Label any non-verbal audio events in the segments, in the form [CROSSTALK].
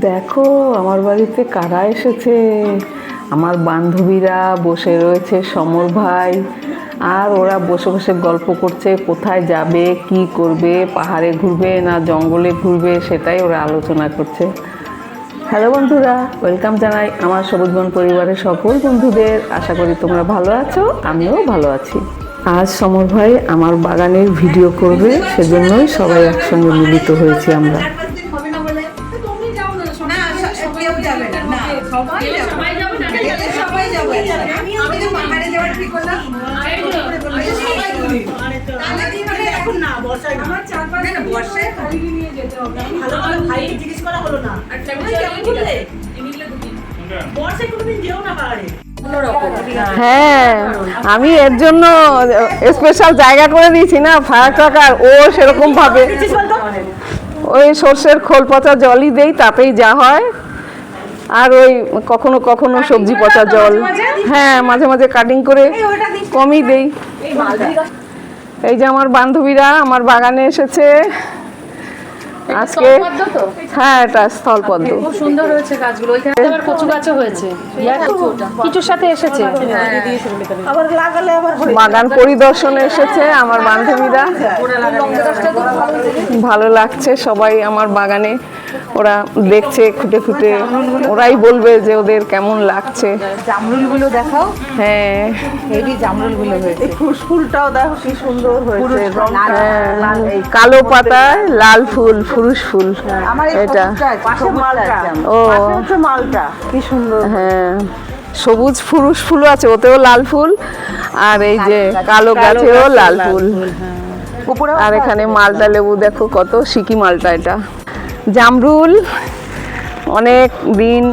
দেখো, আমার বাড়িতে কারা এসেছে? আমার বান্ধবীরা বসে রয়েছে, সমর ভাই। আর ওরা বসে বসে গল্প করছে, কোথায় যাবে, কি করবে, পাহাড়ে ঘুরবে না জঙ্গলে ঘুরবে, সেটাই ওরা আলোচনা করছে। হ্যালো বন্ধুরা ওয়েলকাম জানাই আমার সবুজ বন পরিবারের সকল বন্ধুদের। আশা করি তোমরা ভালো আছো, আমিও ভালো আছি। আজ সমর ভাই আমার বাগানের ভিডিও করবে, সেজন্যই সবাই একসঙ্গে মিলিত হয়েছি আমরা। সবাই যাবে। গেলে সবাই যাবে। আমি তো পাহাড়ে যাওয়ার ঠিক করলাম। সবাই ঘুরি। তাহলে কি এখন না, বর্ষায় না। না, না, বর্ষায় ভালো ভালো ভাইকে জিজ্ঞেস করা হলো না ভাই কেমন ঘুরলে? বর্ষায় কোনোদিন যেও না পাহাড়ে হ্যাঁ আমি এর জন্য স্পেশাল জায়গা করে দিয়েছি না ফায়ার ট্রাকার ও সেরকম ভাবে ওই সর্ষের খোল পচা জলই দেই তাতেই যা হয় আর ওই কখনো কখনো সবজি পচা জল। হ্যাঁ মাঝে মাঝে কাটিং করে কমই দেই। এই যে আমার বান্ধবীরা আমার বাগানে এসেছে। আজকে হ্যাঁ এটা স্থলপদ্ম খুব সুন্দর হয়েছে গাছগুলো। ওইখানে আবার কচু গাছও হয়েছে। কিছুর সাথে এসেছে। আবার লাগালে আবার বাগান পরিদর্শনে এসেছে আমার বান্ধবীরা। ভালো লাগছে সবাই আমার বাগানে। ওরা দেখছে খুঁটে খুঁটে। ওরাই বলবে যে ওদের কেমন লাগছে। জামরুলগুলো দেখাও। হ্যাঁ। হেভি জামরুলগুলো হয়েছে ফুসফুলটাও দেখো কি সুন্দর হয়েছে। এই কালো পাতায় লাল ফুল ফুরুষ ফুল। এটা। আছে আমার। ও। মালটা। কি সুন্দর। হ্যাঁ। সবুজ ফুরুষ ফুলও আছে ওতেও লাল ফুল। আর এই যে কালো গাছেও লাল ফুল। আর এখানে মালটা লেবু দেখো কত সিকি মালটা এটা। জামরুল অনেক দিন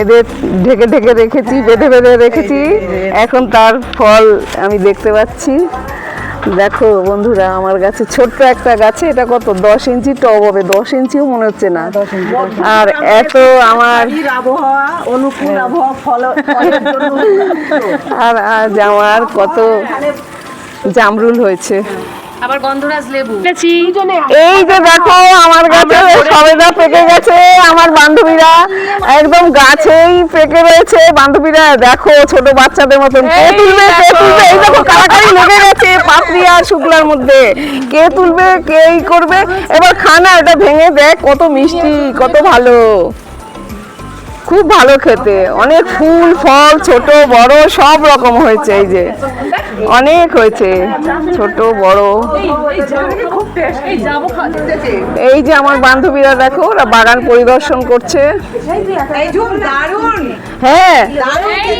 এদের ঢেকে ঢেকে রেখেছি বেঁধে বেঁধে রেখেছি। এখন তার ফল আমি দেখতে পাচ্ছি। দেখো বন্ধুরা আমার গাছে ছোট্ট একটা গাছে এটা কত? দশ ইঞ্চি টব হবে দশ ইঞ্চিও মনে হচ্ছে না। আর এত আমার বাড়ির আবহাওয়া অনুকূল আবহাওয়া ফল আর আজ আমার কত জামরুল হয়েছে। আবার গন্ধরাজ লেবু। এই যে দেখো আমার গাছে সবেদা পেকে গেছে আমার বান্ধবীরা। একদম গাছেই পেকে রয়েছে বান্ধবীরা। দেখো ছোট বাচ্চাদের মতন। কে তুলবে কে তুলবে? এই দেখো কারাকারি লেগে গেছে পাপড়ি আর শুক্লার মধ্যে। কে তুলবে কে করবে? এবার খানা এটা ভেঙে দেখ কত মিষ্টি কত ভালো। খুব ভালো খেতে। অনেক ফুল, ফল, ছোট, বড়, সব রকম হয়েছে এই যে। অনেক হয়েছে, ছোট, বড়। এই যে আমার বান্ধবীরা দেখো, ওরা বাগান পরিদর্শন করছে। হ্যাঁ।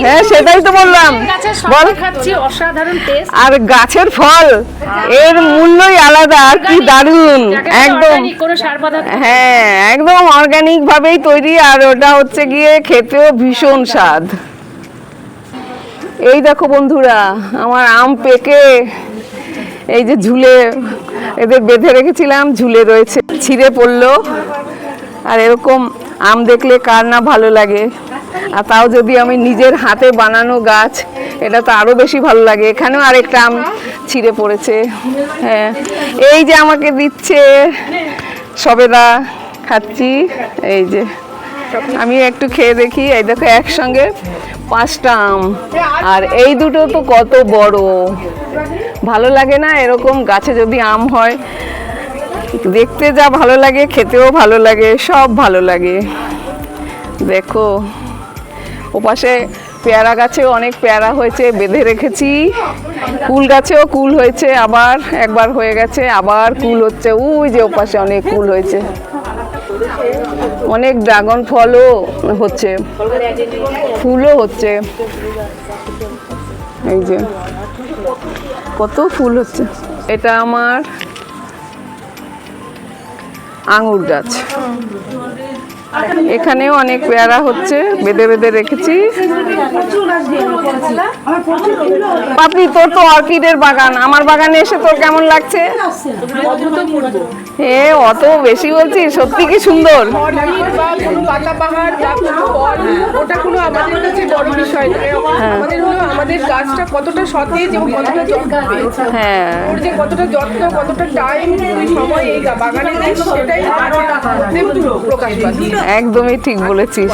হ্যাঁ সেটাই তো বললাম। গাছের বল। সব খাচ্ছি অসাধারণ টেস্ট আর গাছের ফল এর মূল্যই আলাদা আর কি দারুণ একদম। হ্যাঁ একদম অর্গানিক ভাবেই তৈরি আর ওটা হচ্ছে গিয়ে খেতেও ভীষণ স্বাদ। এই দেখো বন্ধুরা আমার আম পেকে এই যে ঝুলে এদের বেঁধে রেখেছিলাম ঝুলে রয়েছে ছিঁড়ে পড়ল। আর এরকম আম দেখলে কার না ভালো লাগে। আর তাও যদি আমি নিজের হাতে বানানো গাছ, এটা তো আরও বেশি ভালো লাগে। এখানেও আরেকটা আম ছিঁড়ে পড়েছে। হ্যাঁ এই যে আমাকে দিচ্ছে সবেদা, খাচ্ছি। এই যে, আমি একটু খেয়ে দেখি। এই দেখো, একসঙ্গে পাঁচটা আম। আর এই দুটো তো কত বড়। ভালো লাগে না এরকম গাছে যদি আম হয়? দেখতে যা ভালো লাগে, খেতেও ভালো লাগে, সব ভালো লাগে। দেখো। ওপাশে পেয়ারা গাছেও অনেক পেয়ারা হয়েছে, বেঁধে রেখেছি। কুল গাছেও কুল হয়েছে, আবার একবার হয়ে গেছে, আবার কুল হচ্ছে ওই যে ওপাশে অনেক কুল হয়েছে। অনেক ড্রাগন ফলও হচ্ছে, ফুলও হচ্ছে। এই যে, কত ফুল হচ্ছে। এটা আমার আঙুর গাছ। এখানেও অনেক পেয়ারা হচ্ছে, বেঁধে বেঁধে রেখেছি। পাপড়ি, তোর তো অর্কিডের বাগান। আমার বাগানে এসে তোর কেমন লাগছে? এ, অত বেশি বলছি, সত্যি কি সুন্দর? হ্যাঁ। কতটা যত্ন কতটা টাইম সময় এই বাগানে সেটাই প্রকাশ [LAUGHS] একদমই ঠিক বলেছিস।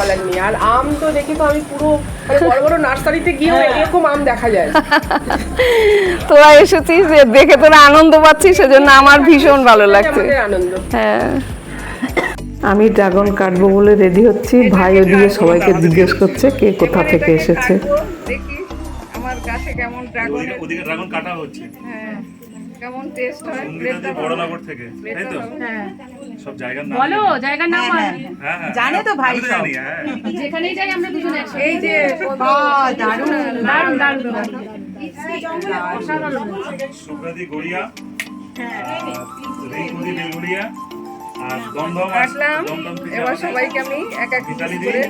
আর আম তো দেখি তো আমি পুরো মানে বড় বড় নার্সারিতে গিয়েও এরকম আম দেখা যায়। [LAUGHS] তোরা এসেছিস যে দেখে তোরা আনন্দ পাচ্ছিস সেজন্য আমার ভীষণ ভালো লাগছে। আনন্দ। হ্যাঁ। আমি ড্রাগন কাটবো বলে রেডি হচ্ছি। ভাই ওদিকে সবাইকে জিজ্ঞেস করছে কে কোথা থেকে এসেছে। দেখি আমার গাছে কেমন ড্রাগন ওদিকে ড্রাগন কাটা হচ্ছে। কেমন টেস্ট হয়? সুন্দরী বড়নগর থেকে তাই তো? সব জায়গার নাম বলো জায়গার নাম হ্যাঁ হ্যাঁ জানে তো ভাই সব। হ্যাঁ। যেখানেই যাই আমরা দুজনে একসাথে। এই যে দারুণ দারুণ দারুণ দারুণ। সুব্রাদি গড়িয়া বেলগুড়িয়া আর দমদম কাটলাম। এবার সবাইকে আমি এক এক করে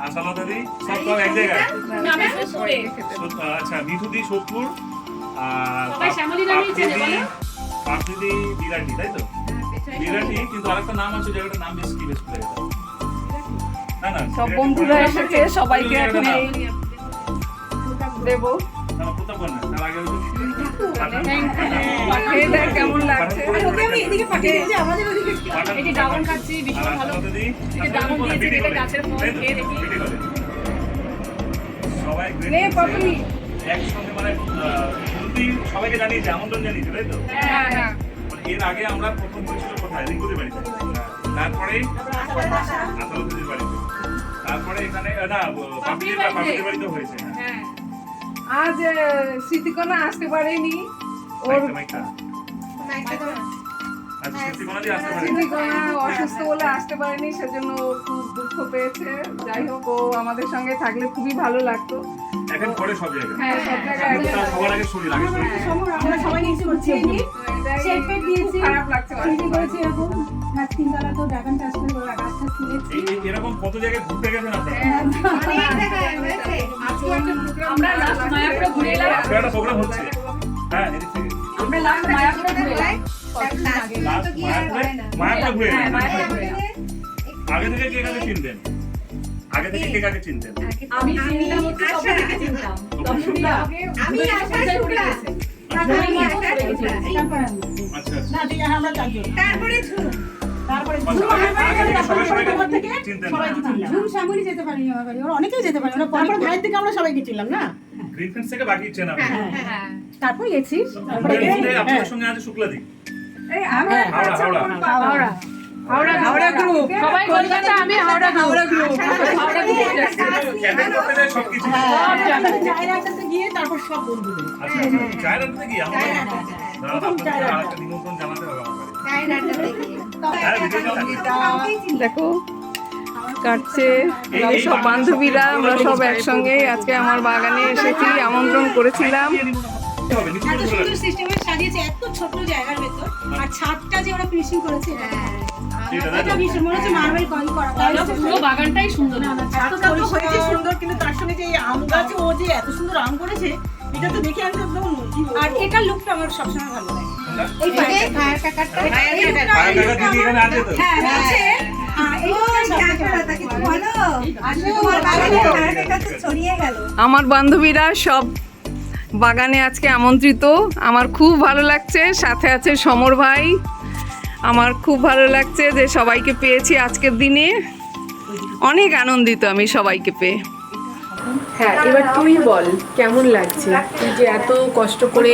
আশালতা দি সব সব এক জায়গায়। আচ্ছা মিঠু দি সোদপুর আর বিরাটি তাই তো? বিরাটি কিন্তু আরেকটা নাম আছে জায়গাটার নাম বেশ কি বেশ না না সব বন্ধুরা এসেছে সবাইকে এখন দেবো। না, না, প্রতাপ না, তার আগে কেমন লাগছে। ওকে আমি এদিকে পাঠিয়ে দিয়েছি আমাদের ওদিকে এই যে ড্রাগন খাচ্ছি, ভীষণ ভালো। এই ড্রাগন দিয়েছে, বিটি গাছের ফল, খেয়ে দেখি। সবাই নে পাপড়ি একসঙ্গে মানে সবাইকে জানিয়েছে আমন্ত্রণ জানিয়েছে তাই তো? হ্যাঁ হ্যাঁ। মানে এর আগে আমরা প্রথম হয়েছিল কোথায়? রিঙ্কুদের বাড়িতে। তারপরে বাড়িতে। তারপরে এখানে না বাড়িতে। হয়েছে। হ্যাঁ আজ আহ, স্মৃতিকণা আসতে পারেনি। ওর। আচ্ছা স্মৃতিকণা অসুস্থ বলে আসতে পারেনি সেজন্য খুব দুঃখ পেয়েছে। যাই হোক ও আমাদের সঙ্গে থাকলে খুবই ভালো লাগতো। এখন করে সব জায়গায়। হ্যাঁ সব জায়গায় সবার আগে শুনি আগে শুনি আমরা সবাই নিচে করছি খারাপ লাগছে। এরকম। আর তিনতলা তো ড্রাগন চাষ করে গাছটা তুলেছি এই এই- এরকম কত জায়গায় ঘুরতে গেছেন আমরা লাস্ট মায়াপুরে ঘুরে এলাম। একটা প্রোগ্রাম হচ্ছে। হ্যাঁ আমরা লাস্ট মায়াপুরে ঘুরে এলাম। মায়াপুরে? ঘুরে হ্যাঁ আগে থেকে কে কাকে চিনতেন? আগে থেকে কে কাকে চিনতেন? আমি চিনতাম চিনতাম। আশা। আচ্ছা আচ্ছা। না আমরা চারজন। তারপরে তারপরে আচ্ছা, সবাই ঝুম শ্যামলি যেতে ওরা অনেকেই যেতে পারে ওরা তারপর ভাইয়ের থেকে আমরা সবাইকে চিনলাম না? থেকে বাকি চেনা হ্যাঁ তারপর গেছি। তারপরে আপনাদের সঙ্গে আছে শুক্লাদি। এই আমরা হাওড়া হাওড়া। হাওড়া। হাওড়া হাওড়া গ্রুপ সবাই কলকাতা আমি হাওড়া হাওড়া গ্রুপ হাওড়া গ্রুপ ক্যান্টেন করতে যায় সব কিছু চায়নাটাতে গিয়ে তারপর সব বন্ধুদের। আচ্ছা আমরা নিমন্ত্রণ জানাতে হবে বাড়ি হ্যাঁ ভিডিও দেখো কাটছে। এই সব বান্ধবীরা আমরা সব একসঙ্গে আজকে আমার বাগানে এসেছি আমন্ত্রণ করেছিলাম। হবে এত সুন্দর সিস্টেমে সাজিয়েছে এত ছোট জায়গার ভেতর। আর ছাদটা যে ওরা ফিনিশিং করেছে এটা এটা তাই এটা তো? ভীষণ মনে হচ্ছে মার্বেল কল করা পুরো বাগানটাই সুন্দর। ছাদটা তো হয়েছে সুন্দর কিন্তু তার সঙ্গে যে আম গাছে ও যে এত সুন্দর আম করেছে এটা তো দেখে আমি একদম আর এটা লুকটা আমার সবসময় ভালো লাগে। এই ফায়ার কাকারটা ফায়ার কাকা দিদি এখানে আছে তো? হ্যাঁ আছে এই সবথেকে আমার বান্ধবীরা সব বাগানে আজকে আমন্ত্রিত। আমার খুব ভালো লাগছে। সাথে আছে সমর ভাই। আমার খুব ভালো লাগছে যে সবাইকে পেয়েছি আজকের দিনে। অনেক আনন্দিত আমি সবাইকে পেয়ে। হ্যাঁ এবার তুই বল, কেমন লাগছে? তুই যে এত কষ্ট করে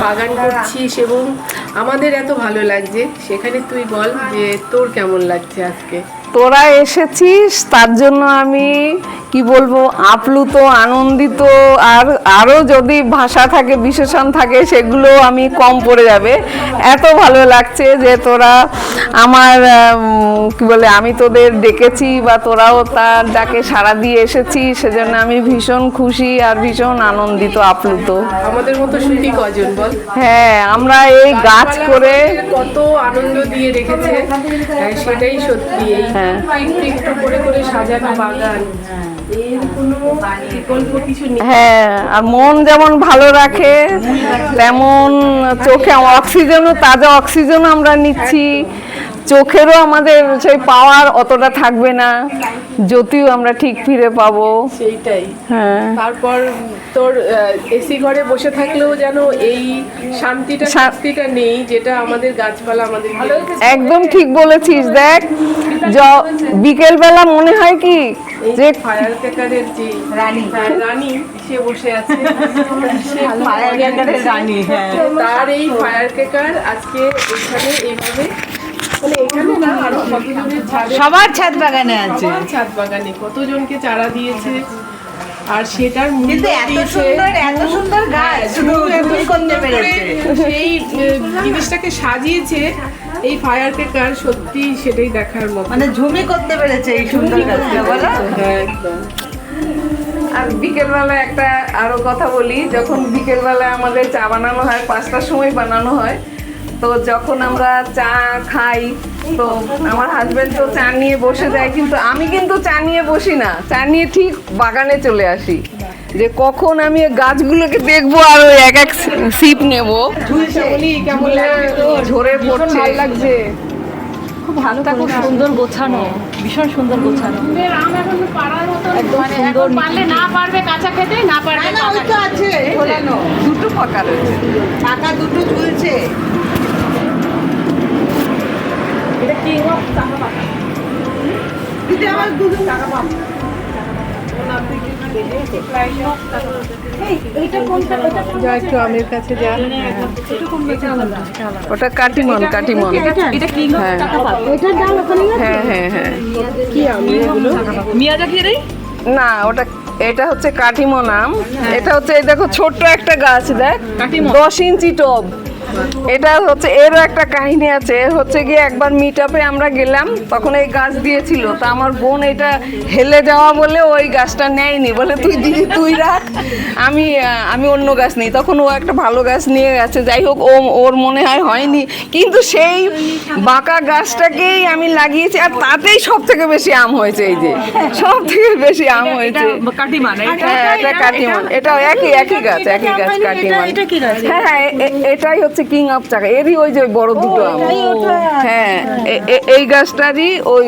বাগান করছিস এবং আমাদের এত ভালো লাগছে, সেখানে তুই বল যে তোর কেমন লাগছে আজকে? তোরা এসেছিস তার জন্য আমি কি বলব আপ্লুত আনন্দিত আর আরও যদি ভাষা থাকে বিশেষণ থাকে সেগুলো আমি কম পড়ে যাবে। এত ভালো লাগছে যে তোরা আমার কি বলে আমি তোদের ডেকেছি বা তোরাও তার ডাকে সাড়া দিয়ে এসেছিস সেজন্য আমি ভীষণ খুশি আর ভীষণ আনন্দিত আপ্লুত। আমাদের মতো সুখী কজন বল? হ্যাঁ আমরা এই গাছ করে কত আনন্দ দিয়ে রেখেছে হ্যাঁ, সেটাই সত্যি হ্যাঁ। হ্যাঁ আর মন যেমন ভালো রাখে তেমন চোখে অক্সিজেনও তাজা অক্সিজেন আমরা নিচ্ছি চোখেরও আমাদের সেই পাওয়ার অতটা থাকবে না। যদিও আমরা ঠিক ফিরে পাবো। সেইটাই। হ্যাঁ। তারপর তোর এসি ঘরে বসে থাকলেও যেন এই শান্তিটা শান্তিটা নেই যেটা আমাদের গাছপালা আমাদের একদম ঠিক বলেছিস। দেখ বিকেলবেলা মনে হয় কি যে ফায়ার ক্র্যাকারের যে রানী। রানী সে বসে আছে। [LAUGHS] সে ফায়ার রানী হ্যাঁ। তার এই ফায়ার ক্র্যাকার আজকে এখানে এইভাবে এখানে না আরও কতজনের ছাদে সবার ছাদ বাগানে আছে। সবার ছাদ বাগানে কতজনকে চারা দিয়েছে? আর সেটার মূল্য দিয়েছে এত সুন্দর গাছ শুধু এমনি করতে পেরেছে। সেই জিনিসটাকে সাজিয়েছে এই ফায়ার ক্র্যাকার সত্যি সেটাই দেখার মতো। মানে ঝুমি করতে পেরেছে এই সুন্দর গাছটা বলো। হ্যাঁ, একদম। আর বিকেলবেলা একটা আরও কথা বলি যখন বিকেলবেলা আমাদের চা বানানো হয় পাঁচটার সময় বানানো হয় তো যখন আমরা চা খাই তো আমার হাজবেন্ড তো চা নিয়ে বসে যায় কিন্তু আমি কিন্তু চা নিয়ে বসি না। চা নিয়ে ঠিক বাগানে চলে আসি। যে কখন আমি গাছগুলোকে দেখব আর ওই এক এক সিপ নেব। লাগছে? ঝরে পড়ছে। ভালো লাগছে। ধানটা খুব সুন্দর গোছানো ভীষণ সুন্দর গোছানো। আম এখন পাড়ার মতো একদম মানে সুন্দর পারলে না পারবে কাঁচা খেতে না পারবে না ওই তো আছে। দুটো পাকা রয়েছে। পাকা দুটো ঝুলছে। ওটা কাটিমন কাটিমন এটা কি? হ্যাঁ। হ্যাঁ হ্যাঁ হ্যাঁ। না ওটা এটা হচ্ছে কাটিমন আম। এটা হচ্ছে এই দেখো ছোট্ট একটা গাছ দেখ। দশ ইঞ্চি টব। এটা হচ্ছে এরও একটা কাহিনী আছে। হচ্ছে গিয়ে একবার মিট আপে আমরা গেলাম তখন এই গাছ দিয়েছিল। তা আমার বোন এটা হেলে যাওয়া বলে ওই গাছটা নেয়নি। বলে তুই দিদি তুই রাখ। আমি আমি অন্য গাছ নিই। তখন ও একটা ভালো গাছ নিয়ে গেছে। যাই হোক ও ওর মনে হয় হয়নি। কিন্তু সেই বাঁকা গাছটাকেই আমি লাগিয়েছি আর তাতেই সব থেকে বেশি আম হয়েছে এই যে। সব থেকে বেশি আম হয়েছে। হ্যাঁ এটা কাটিমন এটা একই একই গাছ একই গাছ কাটিমন হ্যাঁ হ্যাঁ এটাই হচ্ছে কিং অফ চাকা এরই ওই যে বড় দুটো আম। হ্যাঁ এই গাছটারই ওই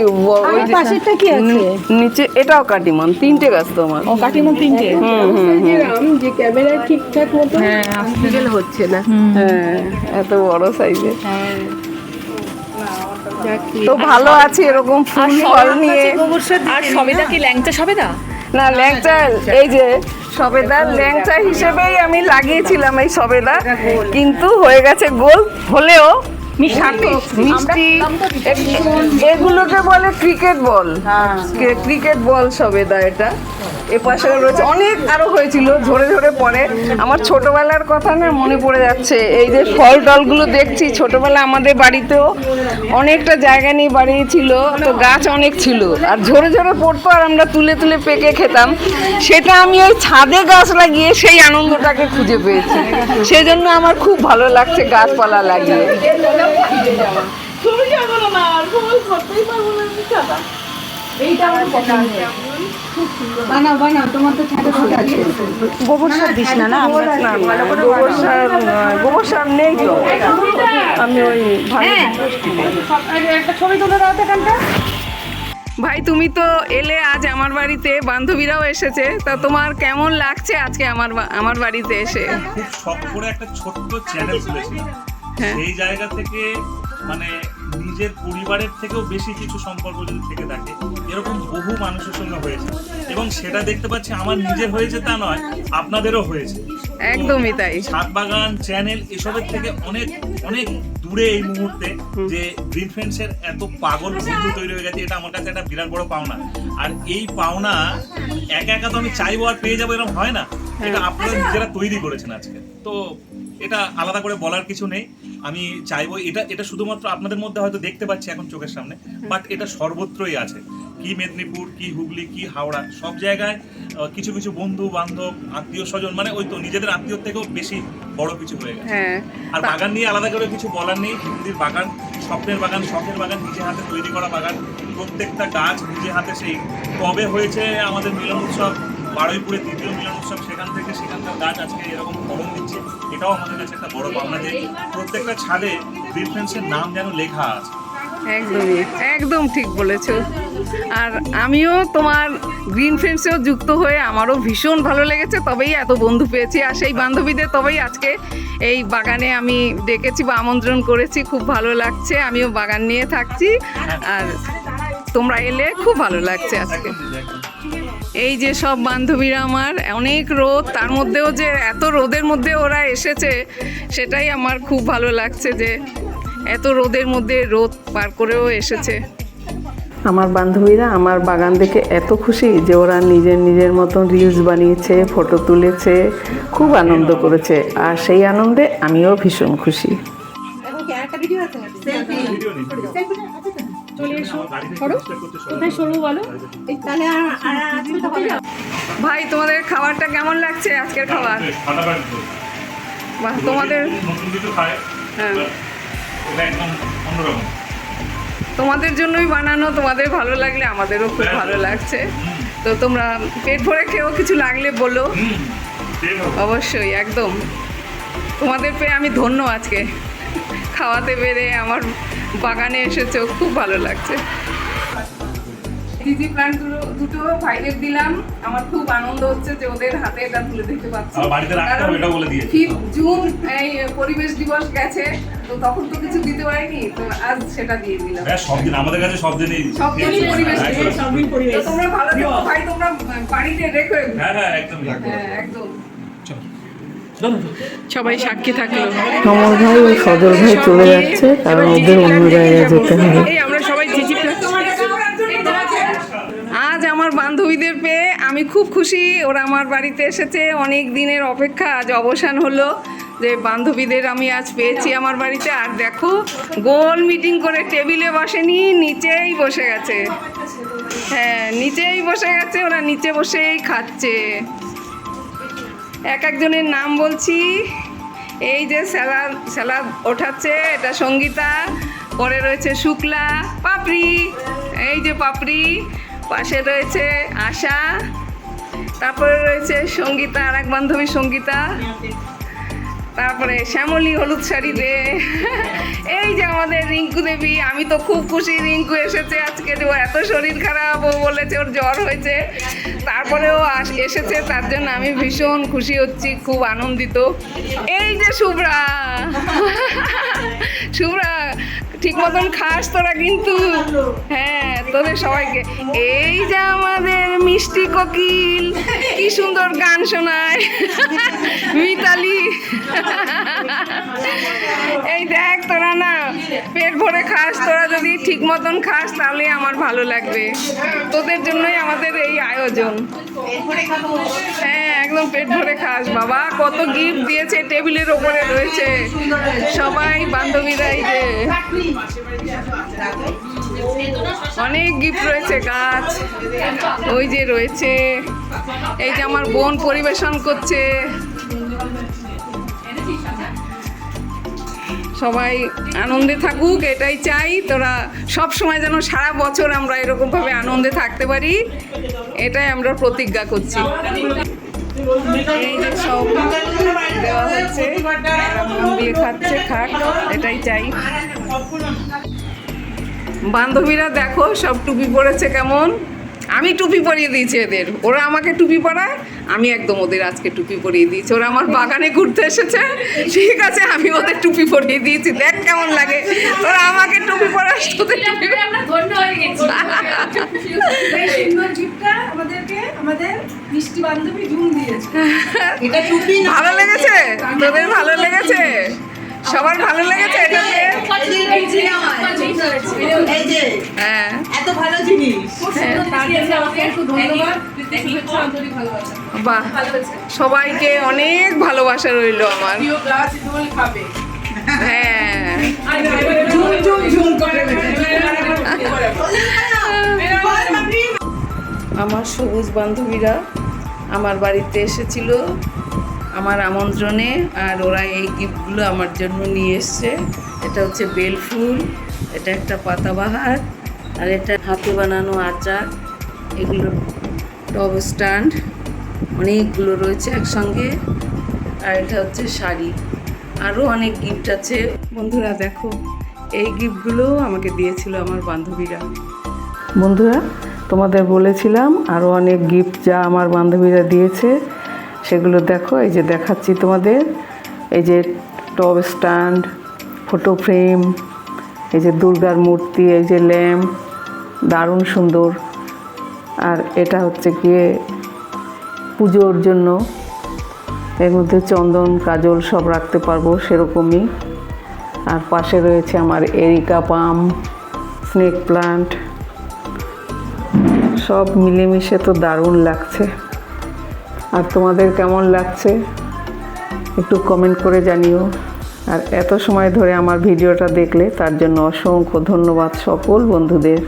ওই পাশেরটা কি আছে? নিচে এটাও কাটিমন তিনটে গাছ তোমার। ও কাটিমান তিনটে? যে আম যে ক্যামেরায় ঠিকঠাক মতো ভিজুয়াল হচ্ছে না। হ্যাঁ এত বড় সাইজের যাক তো ভালো আছে এরকম ফুল ফল নিয়ে। আর সবেদা কি ল্যাংচা সবেদা? না ল্যাংচা এই যে সবেদার ল্যাংচা হিসেবেই আমি লাগিয়েছিলাম এই সবেদা। কিন্তু হয়ে গেছে গোল হলেও মিষ্টি এগুলোকে বলে ক্রিকেট বল। ক্রিকেট বল সবেদা এটা। এ পাশে রয়েছে অনেক আরও হয়েছিল ঝরে ঝরে পড়ে। আমার ছোটবেলার কথা না মনে পড়ে যাচ্ছে। এই যে ফল টলগুলো দেখছি ছোটবেলা আমাদের বাড়িতেও অনেকটা জায়গা নিয়ে বাড়িয়েছিল তো গাছ অনেক ছিল। আর ঝরে ঝরে পড়তো আর আমরা তুলে তুলে পেকে খেতাম। সেটা আমি ওই ছাদে গাছ লাগিয়ে সেই আনন্দটাকে খুঁজে পেয়েছি। সেজন্য আমার খুব ভালো লাগছে গাছপালা লাগিয়ে। গোবর সার দিস না না গোবর সার গোবর সার নেই তো আমি ওই ছবি তুলে দাও এখানটা ভাই, তুমি তো এলে আজ আমার বাড়িতে, বান্ধবীরাও এসেছে তা তোমার কেমন লাগছে আজকে আমার আমার বাড়িতে এসে খুব শখ করে একটা ছোট্ট চ্যানেল খুলেছিলাম। সেই জায়গা থেকে মানে নিজের পরিবারের থেকেও বেশি কিছু সম্পর্ক যদি থেকে থাকে এরকম বহু মানুষের সঙ্গে হয়েছে। এবং সেটা দেখতে পাচ্ছি আমার নিজের হয়েছে তা নয় আপনাদেরও হয়েছে। একদমই তাই। ছাদ বাগান চ্যানেল এসবের থেকে অনেক অনেক দূরে এই মুহূর্তে যে গ্রিন ফ্রেন্ডসের এত পাগল বন্ধু তৈরি হয়ে গেছে এটা আমার কাছে একটা বিরাট বড় পাওনা। আর এই পাওনা একা একা তো আমি চাইব আর পেয়ে যাব এরকম হয় না। এটা আপনারা নিজেরা তৈরি করেছেন আজকে। তো এটা আলাদা করে বলার কিছু নেই। আমি চাইব এটা এটা শুধুমাত্র আপনাদের মধ্যে হয়তো দেখতে পাচ্ছি এখন চোখের সামনে বাট এটা সর্বত্রই আছে। কি মেদিনীপুর কি হুগলি কি হাওড়া সব জায়গায় কিছু কিছু বন্ধু বান্ধব আত্মীয় স্বজন মানে ওই তো নিজেদের আত্মীয় থেকেও বেশি বড় কিছু হয়ে গেছে। হ্যাঁ। আর বাগান নিয়ে আলাদা করে কিছু বলার নেই। হিন্দির বাগান স্বপ্নের বাগান শখের বাগান নিজে হাতে তৈরি করা বাগান। প্রত্যেকটা গাছ নিজে হাতে সেই কবে হয়েছে আমাদের মিলন উৎসব। বারুইপুরে তৃতীয় মিলন উৎসব সেখান থেকে সেখানকার গাছ আজকে এরকম ফলন দিচ্ছে। এটাও আমাদের কাছে একটা বড় পাওনা যে প্রত্যেকটা ছাদে ফ্রেন্ডসের নাম যেন লেখা আছে। একদমই একদম ঠিক বলেছ। আর আমিও তোমার গ্রিন ফ্রেন্ডসেও যুক্ত হয়ে আমারও ভীষণ ভালো লেগেছে তবেই এত বন্ধু পেয়েছি। আর সেই বান্ধবীদের তবেই আজকে এই বাগানে আমি ডেকেছি বা আমন্ত্রণ করেছি খুব ভালো লাগছে। আমিও বাগান নিয়ে থাকছি। আর তোমরা এলে খুব ভালো লাগছে আজকে। এই যে সব বান্ধবীরা আমার অনেক রোদ তার মধ্যেও যে এত রোদের মধ্যে ওরা এসেছে সেটাই আমার খুব ভালো লাগছে যে এত রোদের মধ্যে রোদ পার করেও এসেছে। আমার বান্ধবীরা আমার বাগান দেখে এত খুশি যে ওরা নিজের নিজের মতন রিলস বানিয়েছে ফটো তুলেছে খুব আনন্দ করেছে। আর সেই আনন্দে আমিও ভীষণ খুশি। চলে এসো। সরো। কোথায় বলো? তাহলে। ভাই তোমাদের খাবারটা কেমন লাগছে আজকের খাবার? বাহ তোমাদের হ্যাঁ। এটা একদম অন্যরকম। তোমাদের জন্যই বানানো তোমাদের ভালো লাগলে আমাদেরও খুব ভালো লাগছে। তো তোমরা পেট ভরে খেয়েও কিছু লাগলে বলো। অবশ্যই একদম। তোমাদের পেয়ে আমি ধন্য আজকে। খাওয়াতে পেরে আমার বাগানে এসেছ খুব ভালো লাগছে। দিদি প্ল্যান্ট দুটো ভাইদের দিলাম। আমার খুব আনন্দ হচ্ছে যে ওদের হাতে এটা তুলে দিতে পারছি। জুন এই পরিবেশ দিবস গেছে তো তখন তো কিছু দিতে পারিনি তো আজ সেটা দিয়ে দিলাম। হ্যাঁ সব দিন আমাদের কাছে সব দিনই সব দিনই পরিবেশ হ্যাঁ। পরিবেশ তোমরা ভালো থেকো ভাই তোমরা বাড়িতে রেখে হ্যাঁ হ্যাঁ একদম। হ্যাঁ একদম। সবাই সাক্ষী থাকল। সমর ভাই ও সদর ভাই চলে যাচ্ছে কারণ ওদের অন্য জায়গায় যেতে হবে। এই আমরা সবাই আজ আমার বান্ধবীদের পেয়ে আমি খুব খুশি। ওরা আমার বাড়িতে এসেছে। অনেক দিনের অপেক্ষা আজ অবসান হলো যে বান্ধবীদের আমি আজ পেয়েছি আমার বাড়িতে। আর দেখো গোল মিটিং করে টেবিলে বসেনি নিচেই বসে গেছে। হ্যাঁ নিচেই বসে গেছে ওরা নিচে বসেই খাচ্ছে। এক একজনের নাম বলছি। এই যে স্যালাদ স্যালাদ ওঠাচ্ছে, এটা সঙ্গীতা, পরে রয়েছে শুক্লা, পাপড়ি, এই যে পাপড়ি, পাশে রয়েছে আশা, তারপরে রয়েছে সঙ্গীতা আর এক বান্ধবী সঙ্গীতা। তারপরে শ্যামলী হলুদ শাড়ি দে। এই যে আমাদের রিঙ্কু দেবী, আমি তো খুব খুশি রিঙ্কু এসেছে আজকে যে ও এত শরীর খারাপ, ও বলেছে ওর জ্বর হয়েছে। তারপরেও এসেছে, তার জন্য আমি ভীষণ খুশি হচ্ছি, খুব আনন্দিত। এই যে শুভ্রা শুভ্রা ঠিক মতন খাস তোরা কিন্তু। হ্যাঁ তোদের সবাইকে। এই যে আমাদের মিষ্টি কোকিল, কি সুন্দর গান শোনায়। মিতালি। এই দেখ তোরা না, পেট ভরে খাস তোরা যদি ঠিক মতন খাস, তাহলে আমার ভালো লাগবে। তোদের জন্যই আমাদের এই আয়োজন। হ্যাঁ একদম পেট ভরে খাস, বাবা। কত গিফট দিয়েছে টেবিলের ওপরে রয়েছে। সবাই বান্ধবীরা এই যে অনেক গিফট রয়েছে, গাছ। ওই যে রয়েছে। এই যে আমার বোন পরিবেশন করছে। সবাই আনন্দে থাকুক, এটাই চাই। তোরা সব সময় যেন সারা বছর আমরা এরকমভাবে আনন্দে থাকতে পারি, এটাই আমরা প্রতিজ্ঞা করছি। সব দেওয়া হচ্ছে দিয়ে খাচ্ছে এটাই চাই বান্ধবীরা দেখো, সব টুপি পরেছে কেমন? আমি টুপি পরিয়ে দিয়েছি এদের। ওরা আমাকে টুপি পরায় আমি একদম ওদের আজকে টুপি পরিয়ে দিয়েছি। ওরা আমার বাগানে ঘুরতে এসেছে। ঠিক আছে আমি ওদের টুপি পরিয়ে দিয়েছি। দেখ কেমন লাগে। ওরা আমাকে টুপি পরাস তোদের টুপি আমরা ধন্য হয়ে গেছি। এই সুন্দর গিফটটা আমাদেরকে আমাদের মিষ্টি বান্ধবী জুম দিয়েছে। এটা টুপি না। ভালো লেগেছে? তোদের ভালো লেগেছে? সবার ভালো লেগেছে এটা পেয়ে? এই যে হ্যাঁ। এত ভালো জিনিস। বাহ সবাইকে অনেক ভালোবাসা রইল আমার। হ্যাঁ। আমার সবুজ বান্ধবীরা আমার বাড়িতে এসেছিল আমার আমন্ত্রণে আর ওরা এই গিফটগুলো আমার জন্য নিয়ে এসছে। এটা হচ্ছে বেল ফুল এটা একটা পাতাবাহার আর এটা হাতে বানানো আচার। এগুলো টব স্ট্যান্ড অনেকগুলো রয়েছে একসঙ্গে। আর এটা হচ্ছে শাড়ি। আরও অনেক গিফট আছে। বন্ধুরা, দেখো, এই গিফটগুলো আমাকে দিয়েছিল আমার বান্ধবীরা। বন্ধুরা, তোমাদের বলেছিলাম আরও অনেক গিফট যা আমার বান্ধবীরা দিয়েছে। সেগুলো দেখো, এই যে দেখাচ্ছি তোমাদের। এই যে টব স্ট্যান্ড ফটো ফ্রেম এই যে দুর্গার মূর্তি, এই যে ল্যাম্প দারুণ সুন্দর। আর এটা হচ্ছে গিয়ে পুজোর জন্য। এর মধ্যে চন্দন, কাজল সব রাখতে পারব সেরকমই। আর পাশে রয়েছে আমার এরিকা পাম, স্নেক প্লান্ট। সব মিলেমিশে তো দারুণ লাগছে। আর তোমাদের কেমন লাগছে? একটু কমেন্ট করে জানিও। আর এত সময় ধরে আমার ভিডিওটা দেখলে তার জন্য অসংখ্য ধন্যবাদ সকল বন্ধুদের।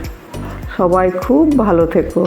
সবাই খুব ভালো থেকো।